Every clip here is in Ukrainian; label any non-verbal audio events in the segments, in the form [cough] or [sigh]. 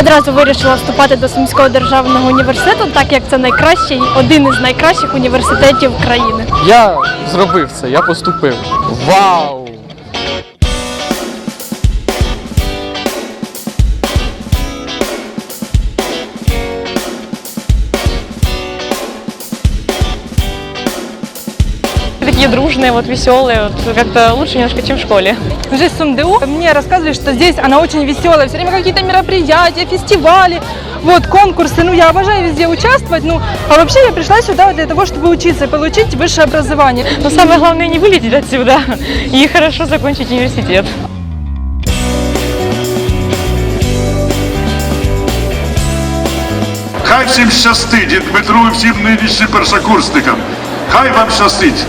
Одразу вирішила вступати до Сумського державного університету, так як це найкращий, один із найкращих університетів країни. Я зробив це, я поступив. Вау! Такие дружные, вот веселые, вот как-то лучше немножко, чем в школе. Жизнь СумДУ, мне рассказывали, что здесь она очень веселая, все время какие-то мероприятия, фестивали, вот, конкурсы, ну, я обожаю везде участвовать, ну, а вообще я пришла сюда для того, чтобы учиться и получить высшее образование. Но самое главное не вылететь отсюда и хорошо закончить университет. Хай всім щастить і Дмитру і всім нинішнім першокурсникам. Хай вам щастить.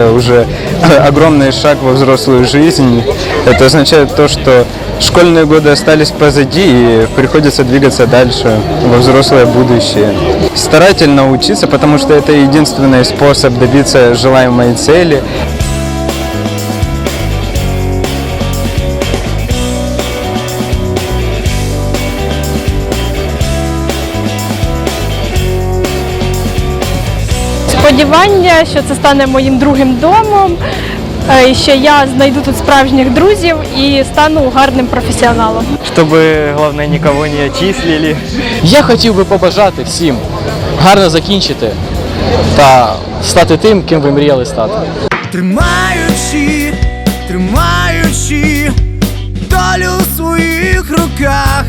Уже [laughs] огромный шаг во взрослую жизнь. Это означает то, что школьные годы остались позади и приходится двигаться дальше во взрослое будущее. Старательно учиться, потому что это единственный способ добиться желаемой цели. Сподівання, що це стане моїм другим домом, е, і що я знайду тут справжніх друзів і стану гарним професіоналом. Чтобы, главное, никого не отчислили. Я хотів би побажати всім гарно закінчити та стати тим, ким ви мріяли стати. Тримаючи, тримаючи долю у своїх руках,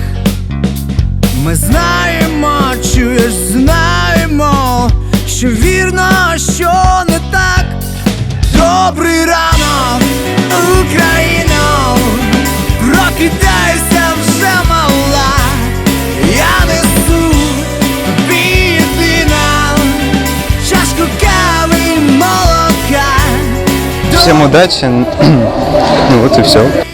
ми знаємо, чуєш, знаємо, що вірно, що не так. Добрий ранок, Україно, прокидайся вже мала, я несу єдина чашку кави молока. Всем удачи. [clears throat] Ну вот и все.